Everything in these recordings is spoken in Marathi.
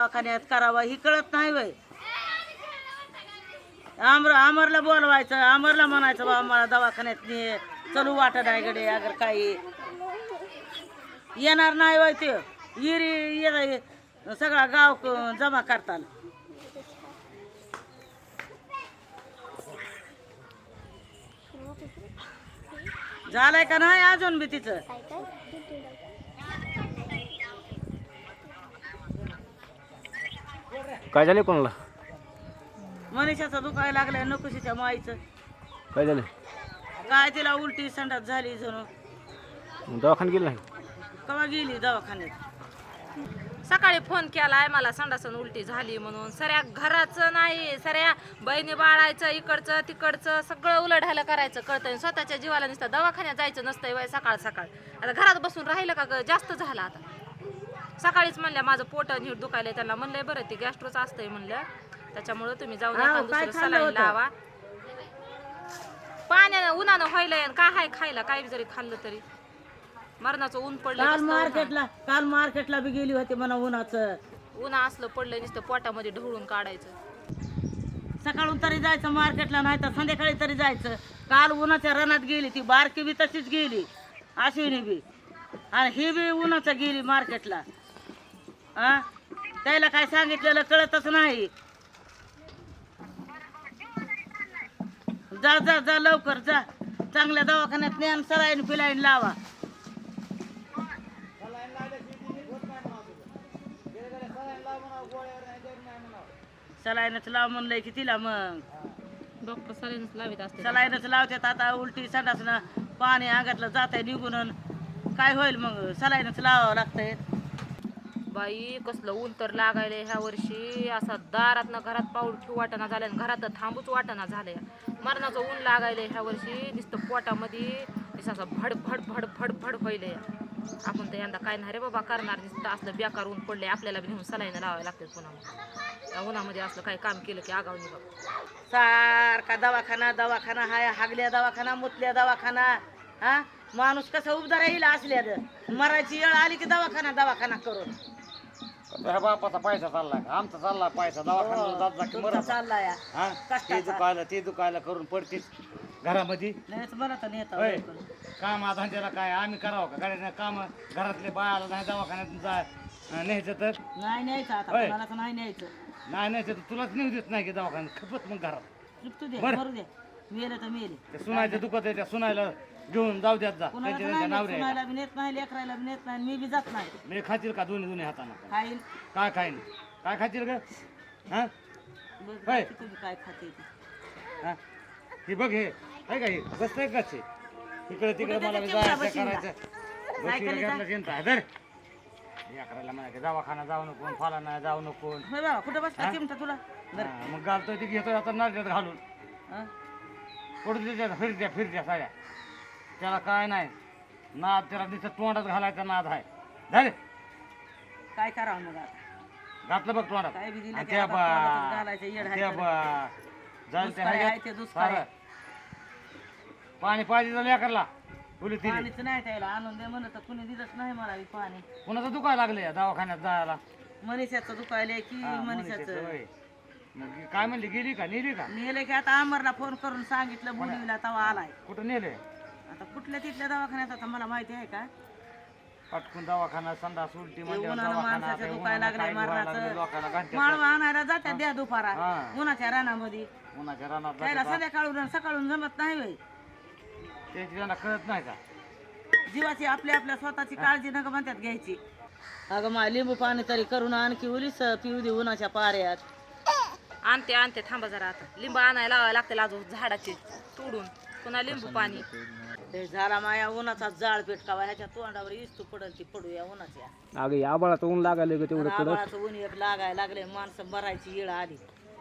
दवाखान्यात करावा ही कळत नाही वय आमर आमरला बोलवायचं आमरला म्हणायचं बा आम्हाला दवाखान्यात ने चलू वाटत आहे गडे अगर काही येणार नाही वय ते. इरी सगळा गाव जमा करताल. झालंय का नाही अजून बी तिचं? काय झाले कोणाला? मनीषाचं दुखायला लागलंय नकुशीच्या माईचं. काय झालं काय तिला उलटी संडास झाली जणू दवाखान्यात गेलं नाही? कवा गेली दवाखान्यात? सकाळी फोन केलाय मला संडासन उलटी झाली म्हणून. सऱ्या घराचं नाही सऱ्या बहिणी बाळायचं इकडचं तिकडचं सगळं उलढायला करायचं कळतंय. स्वतःच्या जीवाला नुसतं दवाखान्यात जायचं नसतंय वय सकाळ सकाळ. आता घरात बसून राहिलं का ग? जास्त झालं आता. सकाळीच म्हणल्या माझं पोट नीट दुखायलंय. त्यांना म्हणलंय बरं ते गॅस्ट्रोच असतंय म्हणलं त्याच्यामुळं तुम्ही जाऊन हाव, एखादं काय दुसरं खाल्लं सलाईन होतं? लावा. पाण्यानं उन्हानं व्हायलंय आणि काय हाय खायला काय जरी खाल्लं तरी. मरणाचं ऊन पडलं काल. मार्केटला काल मार्केटला बी गेली होती म्हणा उन्हाचं. उन्हा असलं पडलं नुसतं पोटामध्ये ढवळून काढायचं. सकाळून तरी जायचं मार्केटला नाही तर संध्याकाळी तरी जायचं. काल उन्हाच्या रनात गेली ती बारकी बी तशीच गेली अश्विनी बी. आणि ही बी उन्हाचं गेली मार्केटला. हा? त्याला काय सांगितलेलं कळतच नाही. जा जा जा लवकर जा. चांगल्या दवाखान्यात ज्ञान सलाईन फिलाईन लावा. सलाईनच लाव म्हणलंय की तिला मग. डॉक्टर सलाईनच लावित असते सलाईनच लावतात आता उलटी संडासनं पाणी अंगातलं जात आहे निघून काय होईल मग? सलाईनच लावावं लागतंय. बाई कसलं ऊन तर लागायले ह्या वर्षी. असा दारात घरात पाऊल ठेवू वाटना झाल्या आणि घरात थांबूच वाटना झालंय. मरणाचं ऊन लागायले ह्या वर्षी. दिसतं पोटामध्ये. असा असं भड भड भड भड भड व्हायलंय. आपण तर यंदा काय नाही रे बाबा करणार. दिसतं असलं बेकार ऊन पडले आपल्याला बी नेऊन लावायला लागते पुन्हा उन्हामध्ये. असलं काही काम केलं की आगाव निघा सारखा दवाखाना दवाखाना हाय हागल्या दवाखाना मुतल्या दवाखाना. हा? माणूस कसा उभा येईल असल्या मरायची वेळ आली की दवाखाना दवाखाना करून. ह्या बापाचा पैसा चालला का? आमचा चालला पैसा. दवाखान्याला जात जा की तुमचा मरत चालला या हा? कष्टाचा. ते दुखायला ते दुखायला करून पडतीस घरामध्ये. नाहीच म्हणत नेता होय. काम धंद्याला काय आम्ही करावं का? गाड्याने काम घरातले बायाला नाही दवाखान्यात जा अं, न्यायचं तर? नाही न्यायचं आता. होय. नाही न्यायचं. नाही न्यायचं तर तुलाच नेऊ देत नाही की दवाखान्यात. खपत मग घरात. चुकतू दे बरं. मरू दे. मेले तर मेले. त्या सुनायचं दुखत आहे त्या सुनायला घेऊन जाऊ द्यात जा. कुणाला त्यांच्या तर त्यांच्या नाही बी नेत नाही लेकरायला बी नेत नाही मी बी जात नाही. मी खातील का दोन्ही दोन्ही हाताने? खाईल. काय खाईन काय खातील ग? हा? बघ होय. बाकी तुम्ही काय खाते ते. हा? हे बघ हे. का हे? बसतंय कसे इकडे तिकडे कुठं मला त्याच्या जायचं चिमटा करायचं. बशिंदा? बशीला सायकलीचा? घेतलं चिंता आहे धर. या करायला म्हणा की दवाखाना जाऊ नको फाला नाही जाऊ नको. होय बाबा कुठं बसला? चिमटा तुला? बरं हा, मग घालतोय ते घेतोय आता नारळात घालून. हा? पडू फिरत्या फिरत्या साड्या त्याला काय नाही. नाद त्याला तिथं तोंडात घालायचा नाद आहे. धर काय करावं मग आता? घातलं बघ तोंडात. काय बी दिलं आणि की त्या आता तोंडातच घालायचं येड बा आहे त्या. बा जाईल दुष्काळ आहे ते दुष्काळ आहे. पाणी पाहिजे झालं करला बोलू तिने पाणीच नाही त्याला आणून दे म्हणत कुणी दिलंच नाही मला बी पाणी. कुणाचं दुखायला लागले दवाखान्यात जायला? मनीषाचं दुखायलंय की हा, मनीषाचं, मनीषाचं? होय. मग काय म्हणली गेली का नेली का? नेले की आता अमरला फोन करून सांगितलं बोलवीला तवा आलाय. कुठं नेले? आता कुठल्या तिथल्या दवाखान्यात आता मला माहिती आहे का? पटकून दवाखाना संडास उलटी म्हणल्यावर उन्हानं दवाखाना माणसाचं ते दुखायला उन्हानं लागलंय काय व्हायला लागलंय, लोकांना मरणाचं घालत्यात. माळवा आणायला जात्यात द्या दुपारा. हा. उन्हाच्या रानामध्ये. उन्हाच्या रानात त्याला जातात. संध्याकाळून सकाळून जमत नाही वय त्याची त्यांना कळत नाही का? जीवाची आपल्या आपल्या स्वतःची काळजी नका म्हणतात घ्यायची. अगं मा लिंबू पाणी तरी करून आणखी उलीस पिऊ दे उन्हाच्या पाऱ्यात. आणते आणते थांबा जरा आता. लिंब आणायला लावायला लागते अजून झाडाचे तोडून. पुन्हा लिंबू पाणी. ते झाला माया उन्हाचा जाळ पेटकावा ह्याच्या तोंडावर इस्तू पडल ती पडू या उन्हाच्या. अगं या आबाळाचं ऊन लागायला ग तेवढं आबाळाचं ऊन एक लागायला लागले माणसं भरायची येळ आली.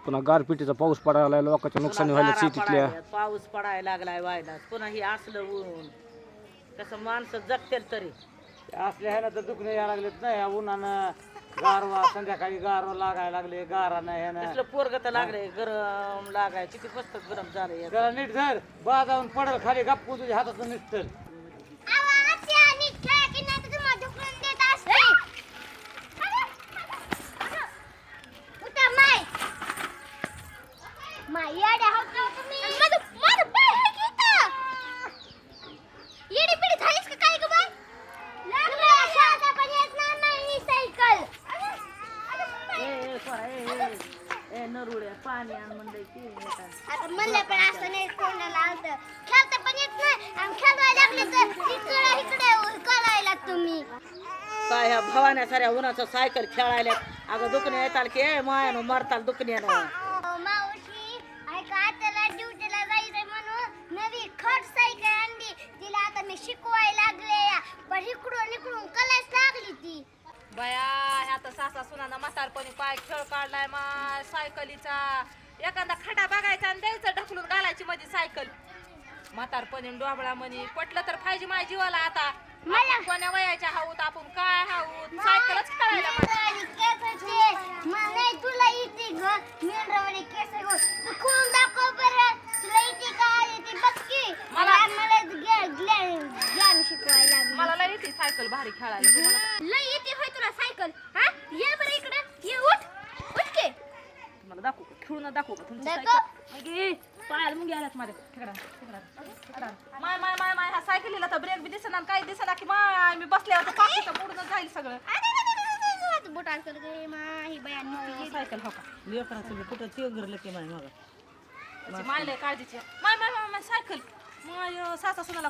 पुन्हा गारपिटीचा पाऊस पडायला लोकांच्या नुकसानी पुन्हा व्हायला गारा शेतीतल्या पडायल्यात, पाऊस पडायला लागलाय वायला पुन्हा ही असलं ऊन. कसं माणसं जगतील तरी. असल्या ह्याला तर दुखणे यायला लागलेत नाही या उन्हानं. गारवा संध्याकाळी गारवा लागायला लागले गारा नाही हे नाही. पोरग तर लागले गरम लागाय किती मस्त गरम झालं जरा नीट धर बाजावून पडल खाली गप्पू तुझ्या हातात निसटल माय. काय ह्या भवान्या साऱ्या उन्हाचं सायकल खेळायला. अगं दुखणे येताल की ए मायानं मरताल मावशी ऐका त्याला ड्युटीला जायचंय म्हणून नवी खट सायकल आणली. तिला आता मी शिकवायला लागले या. पण इकडून इकडून कलाच लागली ती. बया ह्या तर सासा सुनाना म्हातारपणी पाय खेळ काढलाय मा सायकलीचा. एखादा खडा बघायचा आणि द्यायचं ढकलून घालायची माझी सायकल. म्हातारपणी डोबळा म्हणी पटलं तर पाहिजे माझ्या जीवाला आता. मला- कोण्या वयाच्या हाऊत आपण काय हाऊत सायकलच खेळायला माझी. मेंढरावानी केसाचे मला नाही तुला येते ग मेंढरावानी केस गो तू खोलून दाखव बरं तुला येते का येते बघ की मला- मला ज्ञान ज्ञान शिकवायला लागली मला लय येते सायकल भारी खेळायला तुम्हाला लय येते होय तुला सायकल हा ये बरं इकडं ये उठ उठ के मला दाखवू का खेळून दाखवू का तुमची दाखव. सायकल अगे, पायाला मुंग्या आल्यात माझ्या ठिकडा ठिकडा माय माय माय माय ह्या सायकलीला तर ब्रेक बी दिसेना काही दिसेना की माय मी बसल्यावर तर पाकीचं बुडून जाईल सगळं माही बयान सायकल हो का लेकराचं कुठं ते गरलं की माय मग. त्याची माय काळजीची. माय माय माय माय सायकल. माय सासा सुनाला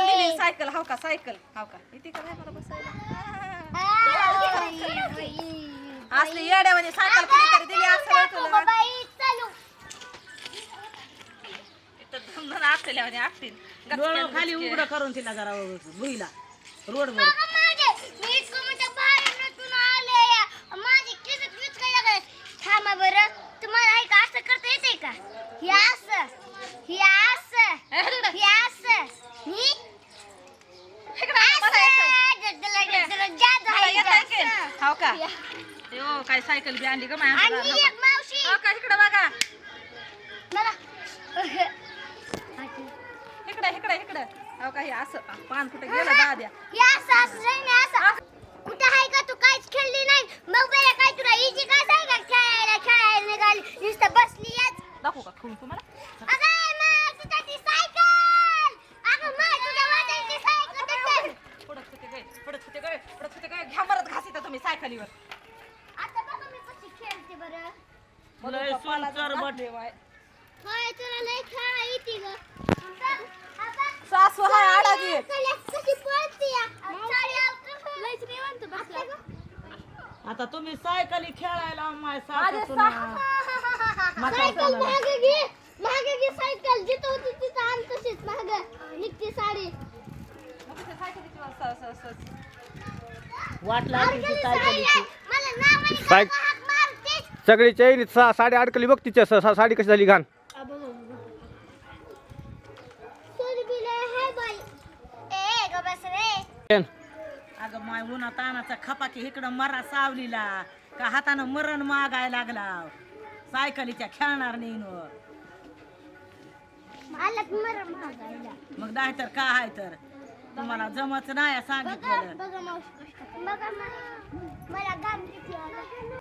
दिली सायकल हाव का सायकल? हाव का? इथे का नाही मला बसायला? असली येड्यावानी सायकल कुणीतरी दिली असं नाही तुला खाली उघडं करून तिला जरा भुईला रोडवर. हे हे हे ही का? यो. काय सायकल बी आणली ग माय आणि ही एक मावशी हो का इकडं बघा मला इकडं इकडं इकडं हो का हे असं पान कुठं गेलं दाद्या हे असं असं नाही ना असं कुठं आहे का तू काहीच खेळली नाही मग बरं काय तुला इजी काय आहे का खेळायला खेळायला निघाली नुसतं बसली याच दाखवू का खेळून तुम्हाला. पडत होते गय पडत होते गय पडत होते गय घ्या मरत घासिता तुम्ही सायकलीवर. आता बघा मी कशी खेळते बरं. लय सुंदर बट. होय तुला लय खेळा येते ग. चल, आता सासू हाय आडागी कल्या कशी पळते या. लयच निवांत बसला. ग. आता तुम्ही सायकली खेळायला माय सासू सायकल मागे घे. मागे घे सायकल. जिथं होती तिथं आण तशीच मागे. निघते साडी. वाट लागली ती सायकलीची. मला नावाने साय- काका हाक मारतेस. सगळी चैनी सा साडी अडकली बघ तिच्या. सा- सा- साडी कशी झाली घाण. सोनी बिला हाय बाई. ए ग बस रे. अगं माय उन्हा तानाचा खपा की इकडं मरा सावलीला. का हातानं मरण मागाय लागला. सायकलीच्या खेळणार नाही न. मग नाही तर का आहे तर? तुम्हाला जमच नाही बघा सांगितलं बघा मावशी बघा मा- मला गाम किती आला.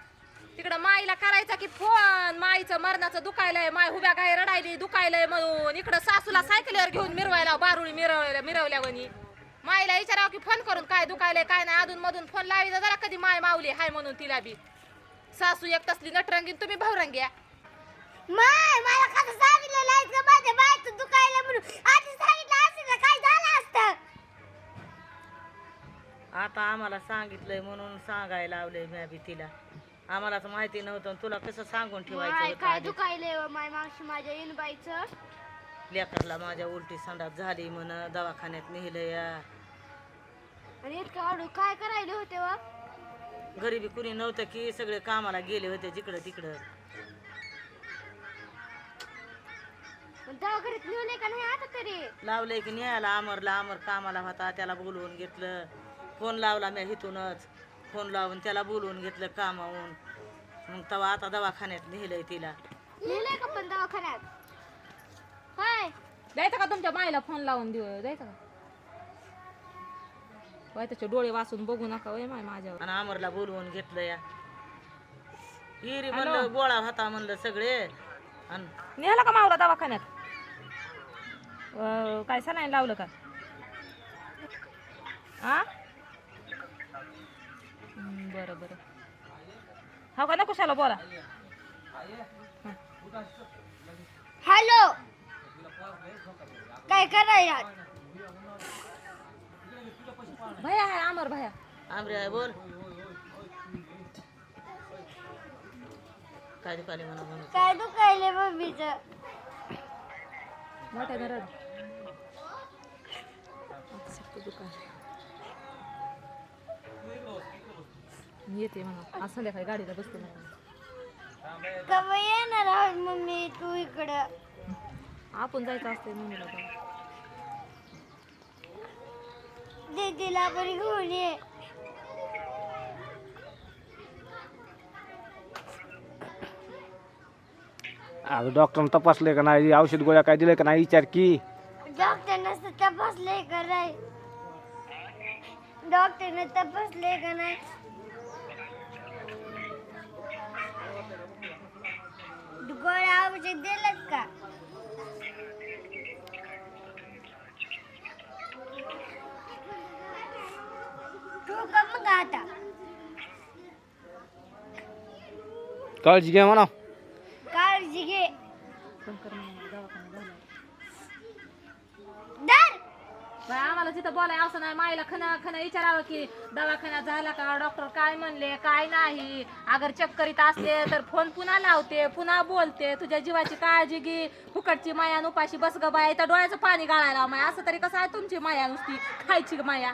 तिकडं माईला करायचा की फोन माईचं मरणाचं दुखायलंय माय उभ्या काय रडायली दुखायलंय म्हणून. इकडं सासूला सायकलीवर घेऊन मिरवायला बारुळी मिरवल्या मिरवल्या म्हणी. माईला विचारावं की फोन करून काय दुखायलंय काय नाही अधून मधून फोन लावी जरा कधी माय मावली हाय म्हणून तिला बी. सासू एक तसली नटरंगीन तुम्ही भावरंग्या माय मला कसं सांगितलं नाही का माझ्या बायचं दुखायला म्हणून. आधी सांगितलं असतं तर काय झालं असतं? आता आम्हाला सांगितलंय म्हणून सांगायला लावलंय मी बी तिला. आम्हालाच माहिती नव्हतं तुला कसं सांगून ठेवायचं माय होतं काय आधी? दुखायलंय व माय मावशी माझ्या इनबाईचं? लेकरला माझ्या उलटी संडास झाली म्हण दवाखान्यात नेलं या. आणि इतकं आडू काय करायले होते व घरी बी कुणी नव्हतं की सगळे कामाला गेले होते जिकडं तिकडं. दवाखान्यात नेले का नाही आता तरी? लावलंय की न्यायला अमरला अमर कामाला होता त्याला बोलवून घेतलं. फोन लावला मी इथूनच फोन लावून त्याला बोलवून घेतलं कामावून मग तेव्हा आता दवाखान्यात नेलंय तिला. नेलंय का पण दवाखान्यात? होय. द्यायचं का तुमच्या माईला फोन लावून देऊ? द्यायचं का? वाय त्याचे डोळे वाचून बघू नका वय माय माझ्यावर. आणि अमरला बोलवून घेतलं या. हिरी म्हणलं गोळा होता म्हणलं सगळे. आणि नेला का मावला दवाखान्यात? अं, काय सलाईन लावलं का? आ? हं, बरं बरं. हो का? नको शाला बोला. हॅलो. काय करायला भया आहे अमर भया. आमरे आहे बोल. काय दुकाने म्हणा म्हणून. काय दुखायले मम्मीचं? मोठ्या घरात. दुकान मी येते म्हणा. आज संध्याकाळी गाडीला बसते म्हणा. येणार आहोत मम्मी तू इकडं? आपण जायचं असते मम्मीला पण. दीदीला पण घेऊन ये. आज डॉक्टरनं तपासले का नाही? औषध गोळ्या काय दिले का नाही? विचार की. डॉक्टरनं तपासले का नाही? डॉक्टरने तपासले का नाही? गोळ्या औषध दिलं का तू का मग आता. काळजी घ्या म्हणा. काळजी घे. दवाखाना बाई, आम्हाला तिथं बोलाय असं नाही माईला खना खना विचारावं की दवाखान्यात झाला का डॉक्टर काय म्हणले काय नाही. अगर चेक करीत असले तर फोन पुन्हा लावते पुन्हा बोलते. तुझ्या जीवाची काळजी घे. फुकटची माया नुपाशी बस ग बाया इथं डोळ्याचं पाणी गाळायला माया. असं तरी कसं आहे तुमची माया नुसती? खायची ग माया.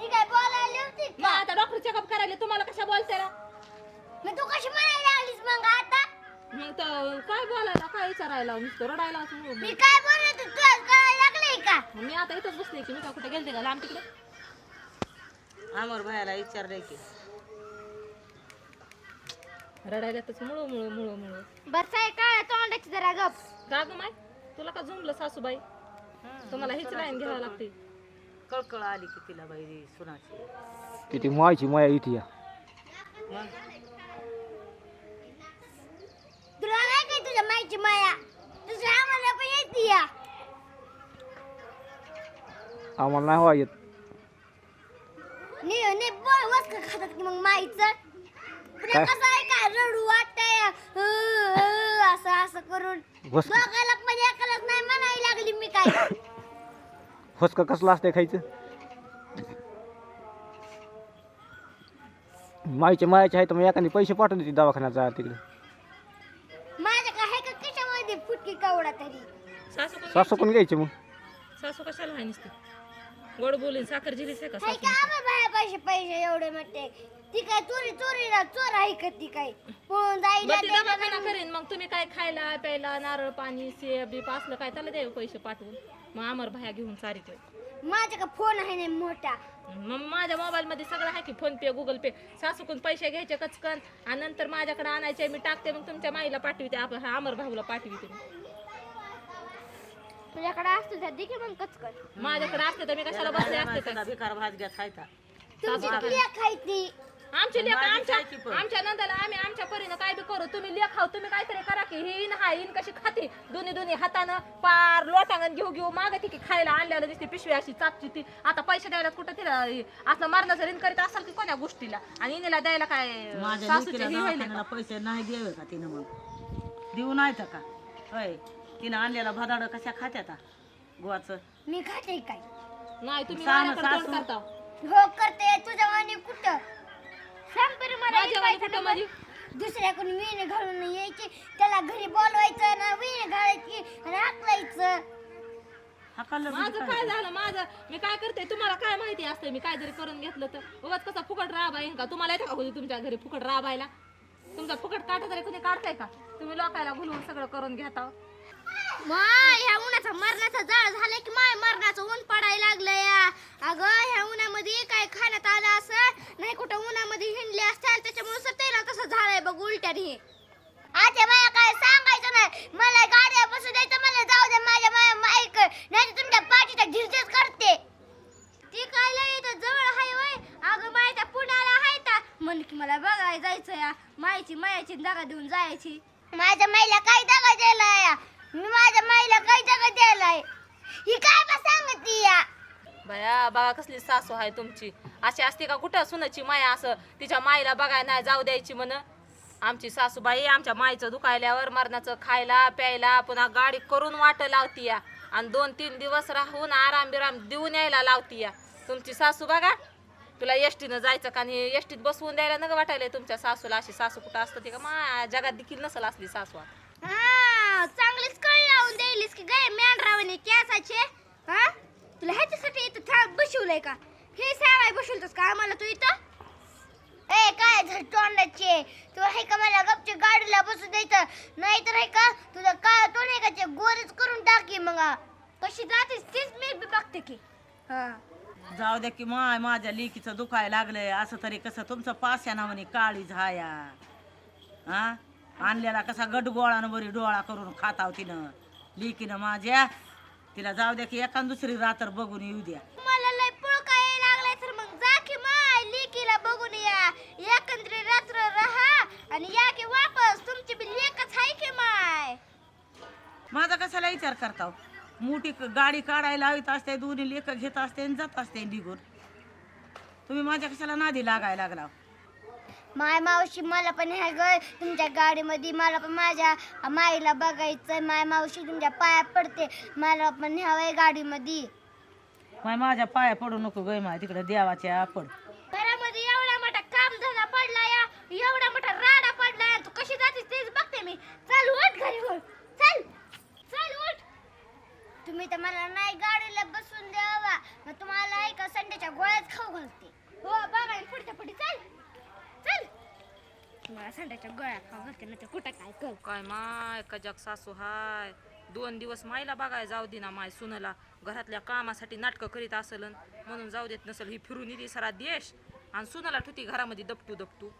ती काय बोलायला होती मग आता डॉक्टर चेकअप करायला तुम्हाला कशा बोलते ना मग तू कशी म्हणायला लागलीस मग आता? मग तर काय बोलायला काय विचारायला? नुसतं रडायला असं. मी काय बोलत होते, तुला कळायला लागलंय का? मी आता इथंच बसले की मी का कुठे गेलते का? लांब तिकडे. अमर भायला विचारलंय की. रडायला तर मुळू मुळू मुळू मुळू. बस आहे काय तोंडाची जरा गप. का ग माय? तुला का झुंबलं सासूबाई? तुम्हाला हीच लाईन घ्यावं लागते. कळकळ आली की तिला बाई सुनाची. किती मायची माया इथे या. तुला नाही काय तुझ्या माईची माया? तुझ्या आम्हाला पण येते या. आम्हाला नाही व्हा येत. नी नी बोल वसक खातात की मग माईचं? पुन्हा काय? कसं आहे का रडू वाटतंय? अ, अ, असं असं करून. बस दोघाला म्हणजे एकालाच नाही म्हणायला लागली मी काय. फसका कसलं असते खायचं? माईच्या मायाचे आहे तर मग एकाने पैसे पाठवून देते दवाखान्यात जा तिकडे. माझ्या काय आहे का कशामध्ये फुटकी कवडा तरी? सासू का- सासू कोण घ्यायचे मग? सासू कशाला आहे नुसती? गोड बोलीन साखर जिलीस आहे का हाय सासू बाया पैसे पैसे एवढे म्हणते ती काय चोरी चोरीला चोर आहे का ती काय? पळून जाईल बरं ती दवाखाना करीन मग तुम्ही काय खायला प्यायला नारळ पाणी सेब बीप असलं काय त्याला द्यावे पैसे पाठवून. मग आमर भाया घेऊन चारित माझ्या का फोन आहे ना मोठा? मग माझ्या मोबाईल मध्ये सगळं आहे की फोन पे गुगल पे. सासूकून पैसे घ्यायचे कचकन आणि नंतर माझ्याकडे आणायचे मी टाकते मग तुमच्या माईला पाठवते आपल्या हा अमर भाऊला पाठवते तुझ्याकडे असतो त्या मग कचकट माझ्याकडे असते तर मी कशाला बसले असते तर? माणसाला भिकार भात घ्या खायचा. तुमची आमची लेख माझी आमच्या खायची पण. आमच्या नंदाला आम्ही आमच्या परीनं काय बी करू. तुम्ही लेख खाऊ तुम्ही काहीतरी करा की ही इन हा इन कशी खाते. दोन्ही दोन्ही हातानं पार लोटांगण घेऊ घेऊ मागते की खायला आणल्याला दिसते पिशवी अशी चापची ती. आता पैसे द्यायला कुठं तिला हे असं मरणाचं ऋण करीत असाल की कोण्या गोष्टीला? आणि इनेला द्यायला काय माझ्या सासूचे लेकीला हे व्हायले दवाखान्याला पैसे नाही द्यावे का तिनं मग? देऊ नाही तर का? होय. तिनं आणलेला भदाड कशा खात्यात गोवाचं? मी खाते काय? का? नाही तुम्ही सांग माझ्याकडे तोंड सासू. करता. हो करते. तुझ्या वाणी कुठं? सांग बरं मला माझ्या कुठं म्हणजे? दुसऱ्याकडून विणे घालून यायची त्याला घरी बोलवायचं ना विणे घालायची आणि हाकलायचं हाकालं माझं काय झालं माझं मी काय करते तुम्हाला काय माहिती असते मी काय जरी करून घेतलं तर. उगाच कसा फुकट राब आहे का? तुम्हाला येतं का कोणी तुमच्या घरी फुकट राबायला? तुमचा फुकट काटा तरी कोणी काढताय का? तुम्ही लोकायला घुलवून सगळं करून घेता माय ह्या उन्हाचा मरणाचा जाळ झाला की माय मरणाचं ऊन पडायला लागलं या. अगं ह्या उन्हामध्ये काय खाण्यात आलं असं? नाही कुठं उन्हामध्ये हिंडले असतात त्याच्यामुळे सत्याला तसं झालंय बघ उलट्याने. आता मला काय सांगायचं नाही. मला गाड्या बसू द्यायचं मला जाऊ दे माझ्या माया माईक. नाही तुमच्या पाठीचा झिरझिर करते. ती काय लय इथं जवळ हाय वय? अगं मायच्या पुण्याला हाय ता. म्हण की मला बघायला जायचं या. मायची मायाची जागा देऊन जायची. माझ्या माईला काय जागा द्यायला मी माझ्या माईला काय जागा द्यायलाय? ही काय बा सांगती या? बया बघा कसली सासू आहे तुमची? अशी असते का कुठं सुनाची माया असं? तिच्या माईला बघाय नाही जाऊ द्यायची म्हण. आमची सासूबाई आमच्या माईचं दुखायल्यावर मरणाचं खायला प्यायला पुन्हा गाडी करून वाट लावती या. आणि दोन तीन दिवस राहून आराम बिराम देऊन यायला लावती या. तुमची सासू बघा. तुला एसटीनं जायचं का नाही एसटीत बसवून द्यायला नग वाटायला तुमच्या सासूला? अशी सासू कुठं असतं ती का? मा जगात देखील नसल असली सासू आता. हा चांगलीच कळ लावून द्यायलीस की गाय मेंढरावणी कॅसाचे हा? तुला ह्याच्यासाठी इथं थांब बसवलंय का? हे सांगाय बसवलतस का आम्हाला तू इथं? ए काय झाड तोंडाचे? तू हे का मला गपच्या गाडीला बसू द्यायचं नाही तर हे का? तुझं काय तोंड आहे का ते गोरच करून टाकी मग? कशी जातेस तीच मी बी बघते की. हा. जाऊ द्या की माय माझ्या लेकीचं दुखायला लागलंय. असं तरी कसं तुमचं पास्याना म्हणे काळी झाया. हा? आणलेला कसा गडगोळानं बरी डोळा करून खाताव तिनं. लेकीनं माझ्या. तिला जाऊ द्या की एका दुसरी रात्र बघून येऊ द्या. मला लय पुळका यायला लागलाय तर मग जा की माय लेकीला बघून या. एकंदरी रात्र राहा आणि या की वापस. तुमची बी लेकच आहे की माय? माझा कशाला विचार करताव मोठी क- गाडी काढायला लावित असते दोन्ही लेख घेत असते आणि जात असते निघून. तुम्ही माझ्या कशाला नादी लागायला लागला माय मावशी मला पण ह्या ग तुमच्या गाडीमध्ये मला पण माझ्या माईला बघायचं माय मावशी तुमच्या पाया पडते. मला पण ह्यावं गाडीमध्ये. माय माझ्या पाया पडू नको गय माय. तिकडे देवाच्या आपण घरामध्ये एवढा मोठा काम धंदा पडला या एवढा मोठा राडा पडला तू कशी जातीस तेच बघते मी चल उठ घरी उठ चल चल उठ तुम्ही तर मला नाही गाडीला बसून द्यावा मग तुम्हाला एका संडेच्या गोळ्यात खाऊ घालते हो बघा पुढच्या पुढे चल चल तुम्हाला संडेच्या गोळ्या खाऊ घालते ना ते कुठं काय कर काय माय सासू हाय? दोन दिवस माईला बघाय जाऊ दे ना माय सुनला. घरातल्या कामासाठी नाटकं करीत असल म्हणून जाऊ देत नसेल. ही फिरून येते सारा देश. आणि सुनाला ठुती घरामध्ये दपटू दपटू.